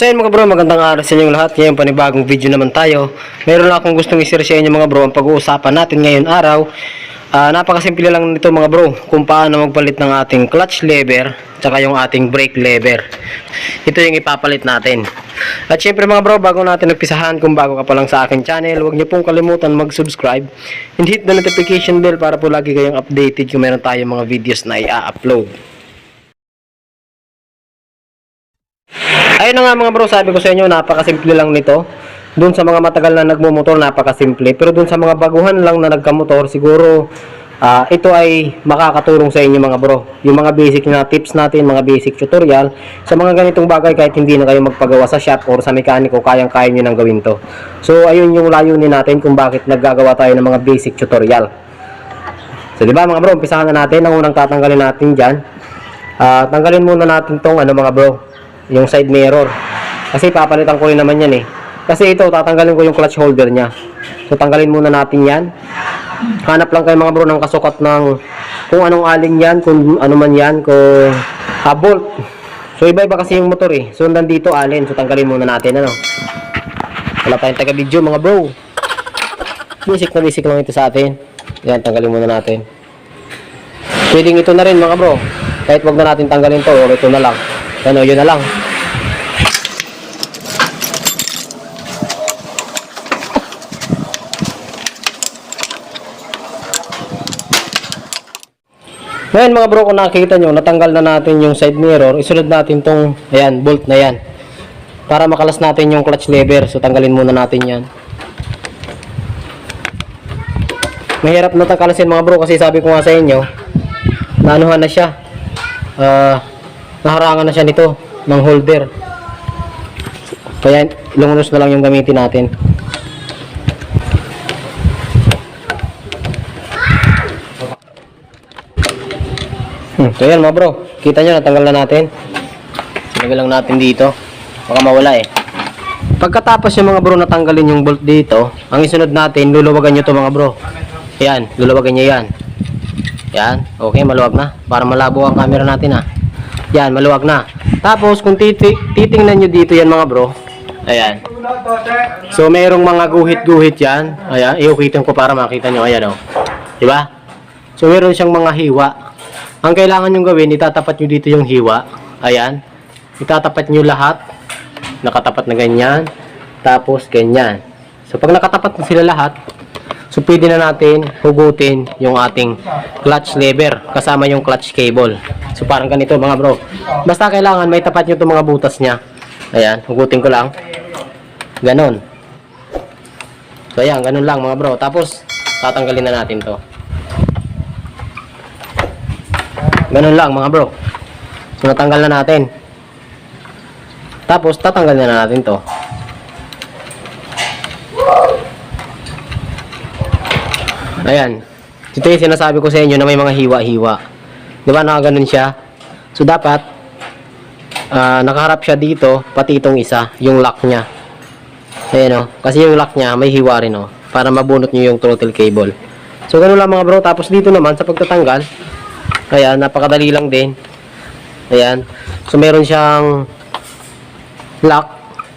So yun mga bro, magandang araw sa inyong lahat. Ngayon panibagong video naman tayo. Meron lang akong gustong i-share sa inyo mga bro. Ang pag-uusapan natin ngayon araw. Ah, napakasimple lang nito mga bro. Kung paano magpalit ng ating clutch lever. Tsaka yung ating brake lever. Ito yung ipapalit natin. At syempre mga bro, bago natin nagpisahan, kung bago ka pa lang sa aking channel, huwag niyo pong kalimutan mag-subscribe and hit the notification bell para po lagi kayong updated kung meron tayong mga videos na i-upload. Ayun na nga mga bro, sabi ko sa inyo, napakasimple lang nito. Doon sa mga matagal na nagmumotor, napakasimple. Pero doon sa mga baguhan lang na nagkamotor, siguro ah, ito ay makakatulong sa inyo mga bro. Yung mga basic na tips natin, mga basic tutorial, sa mga ganitong bagay kahit hindi na kayo magpagawa sa shop or sa mekaniko, kayang-kaya nyo nang gawin to. So ayun yung layunin natin kung bakit naggagawa tayo ng mga basic tutorial. So di ba mga bro, umpisahan na natin. Ang unang tatanggalin natin dyan. Ah, tanggalin muna natin tong ano mga bro, yung side mirror. Kasi papalitan ko rin naman yan eh. Kasi ito, tatanggalin ko yung clutch holder niya. So tanggalin muna natin yan. Hanap lang kayo mga bro ng kasukat ng kung anong alin yan, kung ano man yan, kung ah, bolt. So iba-iba kasi yung motor eh. So nandito alin, so tanggalin muna natin ano. Wala tayong taga-video mga bro. Basic na basic lang ito sa atin. Yan, tanggalin muna natin. Pwedeng ito na rin mga bro. Kahit wag na natin tanggalin to, or ito na lang. Ano, yun na lang. Ngayon mga bro, kung nakikita nyo, natanggal na natin yung side mirror, isunod natin tong, ayan, bolt na yan. Para makalas natin yung clutch lever. So, tanggalin muna natin yan. Mahirap na tangkalasin mga bro kasi sabi ko nga sa inyo, naanuhan na siya. Ah, naharangan na siya nito ng holder. Kaya lungunos na lang yung gamitin natin. Hmm, so yan mga bro, kita nyo natanggal na natin. Sinagay lang natin dito. Baka mawala eh. Pagkatapos yung mga bro natanggalin yung bolt dito, ang isunod natin, luluwagan nyo to mga bro. Yan, luluwagan nyo yan. Yan, okay, maluwag na. Para malabo ang camera natin ha. Yan, maluwag na. Tapos, kung titi titingnan nyo dito yan mga bro, ayan. So, mayroong mga guhit-guhit yan. Ayan, iukitin ko para makita nyo. Ayan o. Diba? So, meron siyang mga hiwa. Ang kailangan nyo gawin, itatapat nyo dito yung hiwa. Ayan. Itatapat nyo lahat. Nakatapat na ganyan. Tapos, ganyan. So, pag nakatapat na sila lahat, So, pwede na natin hugutin yung ating clutch lever kasama yung clutch cable. So, parang ganito mga bro. Basta kailangan may tapat nyo itong mga butas niya. Ayan, hugutin ko lang. Ganon. So, ayan, ganon lang mga bro. Tapos, tatanggalin na natin to. Ganon lang mga bro. So, natanggal na natin. Tapos, tatanggalin na natin to. Ayan. Ito yung sinasabi ko sa inyo na may mga hiwa-hiwa. Di ba nakaganon siya? So dapat ah, nakaharap siya dito pati itong isa, yung lock niya. Ayan o. Kasi yung lock niya may hiwa rin o. Para mabunot niyo yung throttle cable. So ganun lang mga bro. Tapos dito naman sa pagtatanggal, ayan, napakadali lang din. Ayan. So meron siyang lock,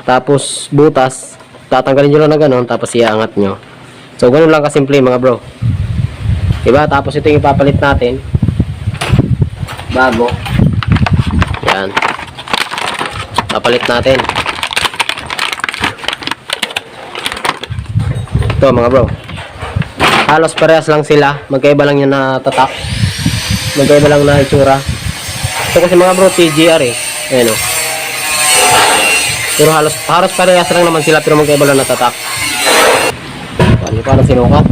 tapos butas. Tatanggalin nyo lang na ganun, tapos iaangat nyo. So, ganun lang kasimple mga bro. Diba? Tapos ito yung ipapalit natin. Bago. Yan. Papalit natin. Ito mga bro. Halos parehas lang sila. Magkaiba lang yung natatak. Magkaiba lang na itsura. Ito kasi mga bro, TGR eh. Ayan o. Pero halos, halos parehas lang naman sila pero magkaiba lang natatak. Paano parang sinukat?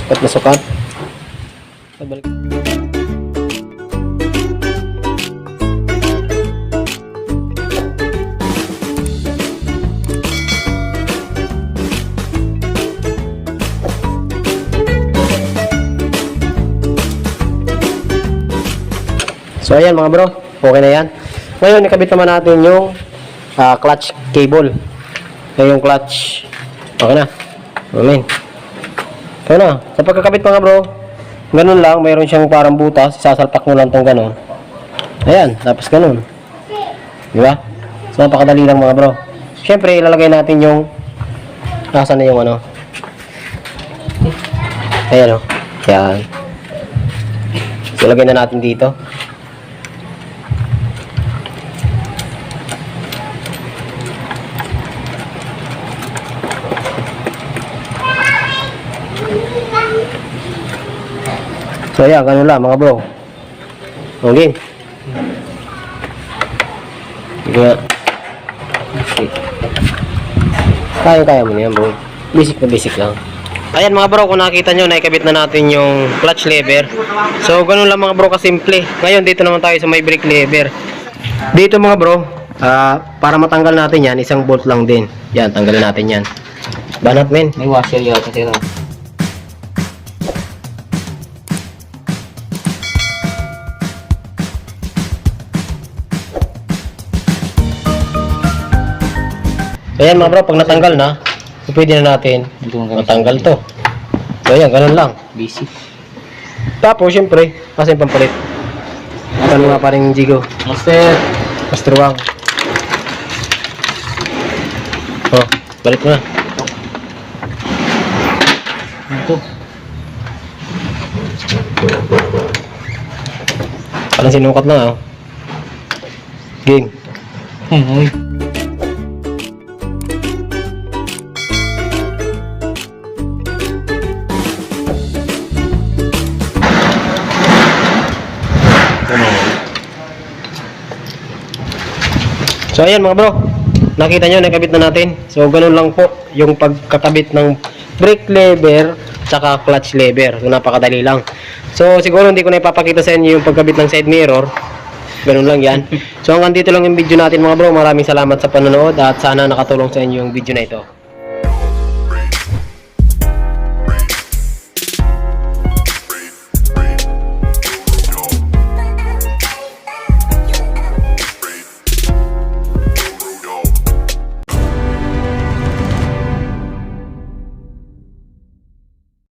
Sukat na sukat. Pagbalik. So ayan mga bro, okay na yan. Ngayon, ikabit naman natin yung ah, clutch cable. Yung clutch Okay na. Amen. So na, sa pagkakabit mga bro, ganun lang, mayroon siyang parang butas, isasalpak mo lang tong ganun. Ayan, tapos ganun. Di ba? So napakadali lang mga bro. Siyempre, ilalagay natin yung Nasaan na yung ano? Ayan o. Yan. So, lagay na natin dito. So, ayan. Ganun lang mga bro. Okay. Sige nga. Kaya-kaya mo na yan, bro. Basic na basic lang. Ayan mga bro, kung nakita nyo, naikabit na natin yung clutch lever. So, ganun lang mga bro kasimple. Ngayon, dito naman tayo sa may brake lever. Dito mga bro, ah, para matanggal natin yan, isang bolt lang din. Yan, tanggalin natin yan. Banat men. May washer yata sila. So, ayan mga bro, pag natanggal na, so, pwede na natin matanggal to. So, ayan, ganun lang. Busy. Tapos, syempre, kasi yung pampalit. Ano nga pa rin Jigo? Master. Master Wang. Oh, balik mo na. Ito. Parang sinukat na oh. Ging. Hmm, So ayan mga bro. Nakita nyo, nakabit na natin. So ganun lang po yung pagkakabit ng brake lever tsaka clutch lever. So napakadali lang. So siguro hindi ko na ipapakita sa inyo yung pagkabit ng side mirror. Ganun lang yan. So hanggang dito lang yung video natin mga bro. Maraming salamat sa panonood at sana nakatulong sa inyo yung video na ito.